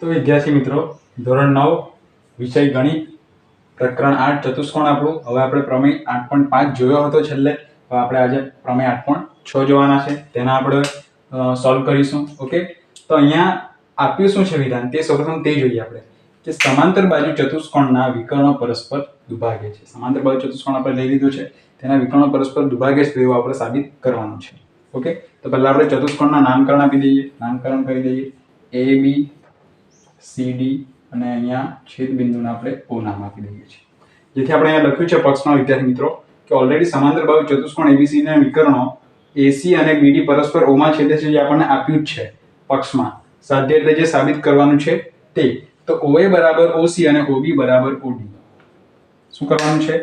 તો વિદ્યાર્થી મિત્રો, ધોરણ નવ, વિષય ગણિત, પ્રકરણ આઠ, ચતુષ્કોણ આપણું. હવે આપણે પ્રમેય આઠ પોઈન્ટ પાંચ જોયો હતો છેલ્લે. હવે આપણે આજે પ્રમેય આઠ પોઈન્ટ છ જોવાના છે. તેના આપણે સોલ્વ કરીશું. ઓકે તો અહીંયા આપ્યું શું છે વિધાન? તે સૌપ્રથમ તે જોઈએ આપણે. કે સમાંતર બાજુ ચતુષ્કોણના વિકર્ણો પરસ્પર દુભાગે છે. સમાંતર બાજુ ચતુષ્કોણ આપણે લઈ લીધું છે. તેના વિકર્ણો પરસ્પર દુભાગે છે તેવું આપણે સાબિત કરવાનું છે. ઓકે તો પહેલાં આપણે ચતુષ્કોણના નામકરણ આપી દઈએ. નામકરણ કરી દઈએ. એ બી સી ડી અને અહીંયા છેદ બિંદુને આપણે ઓ નામ આપી દઈએ છીએ. જેથી આપણે અહીંયા લખ્યું છે પક્ષના વિદ્યાર્થી મિત્રો, કે ઓલરેડી સમાંતર બાજુ ચતુષ્કોણ એબીસી ના વિકર્ણો એસી અને બીડી પરસ્પર ઓમાં છેદે છે જે આપણને આપ્યું જ છે પક્ષમાં. સાધ્ય એટલે જે સાબિત કરવાનું છે તે. તો ઓએ બરાબર ઓસી અને ઓબી બરાબર ઓડી શું કરવાનું છે?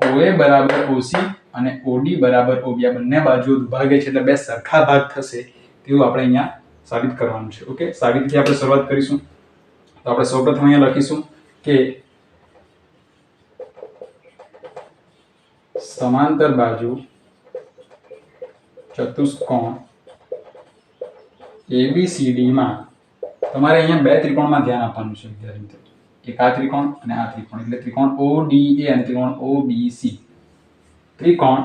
ઓએ બરાબર ઓસી અને ઓડી બરાબર ઓબી આ બંને બાજુઓ દુભાગે છે એટલે બે સરખા ભાગ થશે તેવું આપણે અહીંયા સાબિત કરવાનું છે. ઓકે સાબિતથી આપણે શરૂઆત કરીશું. તો આપણે સૌપ્રથમ અહીંયા લખીશું કે સમાંતર બાજુ ચતુષ્કોણ એબીસીડીમાં તમારે અહીંયા બે ત્રિકોણમાં ધ્યાન આપવાનું છે વિદ્યાર્થી મિત્રો. એક આ ત્રિકોણ અને આ ત્રિકોણ. એટલે ત્રિકોણ ODA અને ત્રિકોણ ઓ બી સી ત્રિકોણ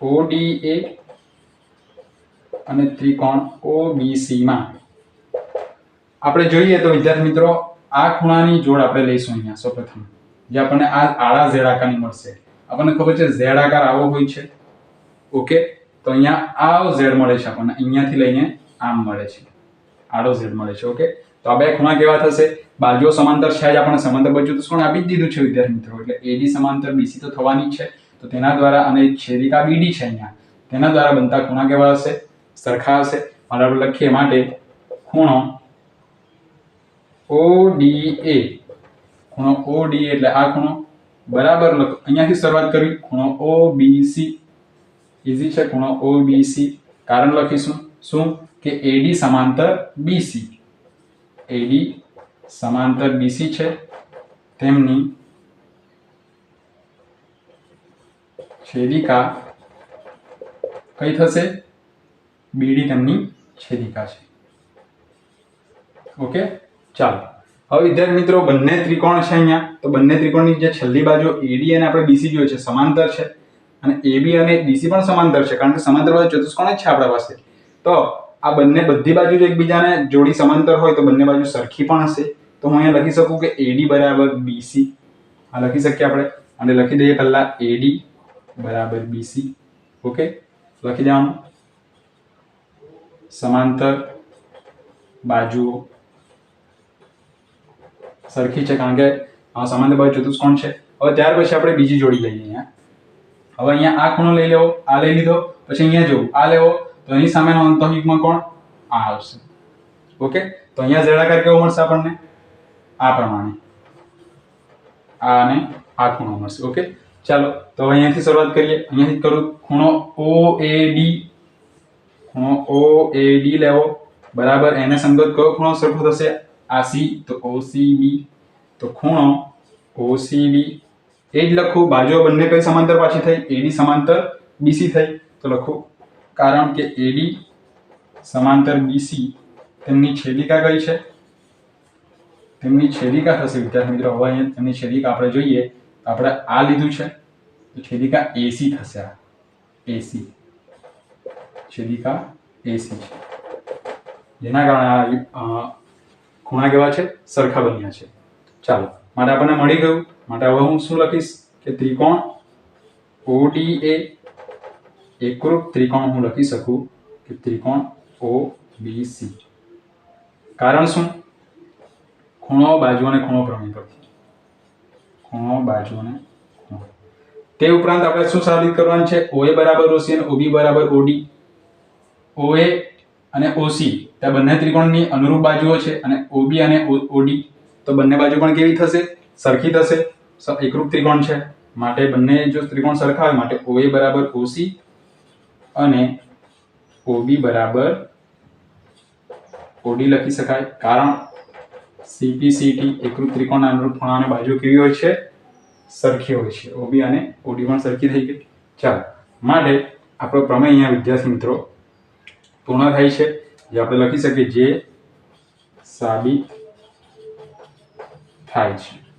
ODA અને ત્રિકોણ OBC માં. આપણે જોઈએ તો વિદ્યાર્થી મિત્રો, આ ખૂણાની જોડ આપણે લઈશું અહીંયા સૌપ્રથમ. જે આપણને આ આડા ઝેડાકારની મળશે. આપણને ખબર છે ઝેડ આકાર આવો હોય છે. ઓકે? તો અહીંયા આવો ઝેડ મળે છે આપણને. અહીંયાથી લઈને આમ મળે છે. આડો ઝેડ મળે છે. ઓકે? તો આ બે ખૂણા કેવા થશે? બાજુઓ સમાંતર છે. જ આપણને સમાંતર બાજુ ચતુષ્કોણ આપી જ દીધું છે વિદ્યાર્થી મિત્રો? એટલે એડી સમાંતર બીસી તો થવાની જ છે. તો તેના દ્વારા અને છેદિકા બીડી છે અહીંયા. તેના દ્વારા બનતા ખૂણા કેવા હશે? સરખા માટે આપણે લખીએ માટે ખૂણો ODA ખૂણો ODA એટલે આ ખૂણો બરાબર લખો. અહીંયાથી શરૂઆત કરવી. ખૂણો OBC ઇઝી છે? ખૂણો OBC કારણ લખીશું. શું? કે એડી સમાંતર બીસી. એડી સમાંતર બીસી છે. તેમની છેદિકા કઈ થશે? BD તેમની છેદિકા છે. ઓકે? ચાલો. હવે વિદ્યાર્થી મિત્રો, બંને ત્રિકોણ છે અહીંયા. તો બંને ત્રિકોણની જે છેલ્લી બાજુ એડી અને આપણે બીસી જોઈએ છે, સમાંતર છે. અને એબી અને બીસી પણ સમાંતર છે, કારણ કે સમાંતર બાજુ ચતુષ્કોણ જ છે આપણા પાસે. તો આ બંને બધી બાજુ જો એકબીજાને જોડી સમાંતર હોય, તો બંને બાજુ સરખી પણ હશે. તો હું અહીંયા લખી શકું કે એડી બરાબર બીસી. આ લખી શકીએ આપણે. અને લખી દઈએ પહેલાં એડી બરાબર બીસી. ઓકે? લખી દેવાનું. સમાંતર, બાજુઓ. સરખી છે કારણ કે સમાંતર બાજુ ચતુષ્કોણ છે. હવે ત્યાર પછી આપણે બીજી જોડી લઈએ અહીંયા. હવે અહીંયા આ ખૂણો લઈ લેવો, આ લઈ લીધો, પછી અહીંયા જવું આ લેવો, તો એની સામેનો અંતઃયુગ્મ કોણ? આ આવશે. ઓકે? તો અહીંયા ઝેડાકાર કેવો મળશે આપણને? આ પ્રમાણે. આ અને આ ખૂણો મળશે. ઓકે? ચાલો, તો અહીંયાથી શરૂઆત કરીએ. અહીંયાથી કરું, ખૂણો OAD ખૂણો OAD લેવો. બરાબર, એને સંગત કયો ખૂણો સરખો થશે? આ સી તો OCB તો ખૂણો OCB એ જ લખું, બાજુઓ બંને કઈ સમાંતર પાછી થઈ એડી સમાંતર બીસી થઈ. તો લખું, કારણ કે એડી સમાંતર બીસી તેમની છેદિકા કઈ છે? તેમની છેદિકા થશે, વિદ્યાર્થી મિત્રો. હવે અહીંયા તેમની છેદિકા આપણે જોઈએ. આપણે આ લીધું છે. તો છેદિકા એસી થશે આ. AC છેદિકા એસી છે. જેના કારણે આ ખૂણા કેવા છે? સરખા બન્યા છે. ચાલો, માટે આપણને મળી ગયું. માટે હવે હું શું લખીશ? કે ત્રિકોણ ODA એકરૂપ ત્રિકોણ હું લખી શકું કે ત્રિકોણ ઓ બી સી કારણ શું? ખૂણો બાજુ અને ખૂણો પ્રમેય પરથી. ખૂણો બાજુ અને તે ઉપરાંત આપણે શું સાબિત કરવાનું છે? ઓએ બરાબર ઓસી અને ઓબી બરાબર OD OA અને ઓસી ત્યાં બંને ત્રિકોણની અનુરૂપ બાજુઓ છે અને ઓબી અને ઓડી, તો બંને બાજુ પણ કેવી થશે? સરખી થશે. એકરૂપ ત્રિકોણ છે. માટે બંને જો ત્રિકોણ સરખા હોય, માટે ઓએ બરાબર ઓસી અને ઓબી બરાબર ઓડી લખી શકાય. કારણ સીપીસીટી એકરૂપ ત્રિકોણના અનુરૂપ ખૂણાની બાજુ કેવી હોય છે? સરખી હોય છે. ઓબી અને ઓડી પણ સરખી થઈ ગઈ. ચાલો. માટે આપણો પ્રમેય અહીંયા, વિદ્યાર્થી મિત્રો પૂર્ણ થાય છે. જે આપણે લખી શકીએ જે સાબિત થાય છે.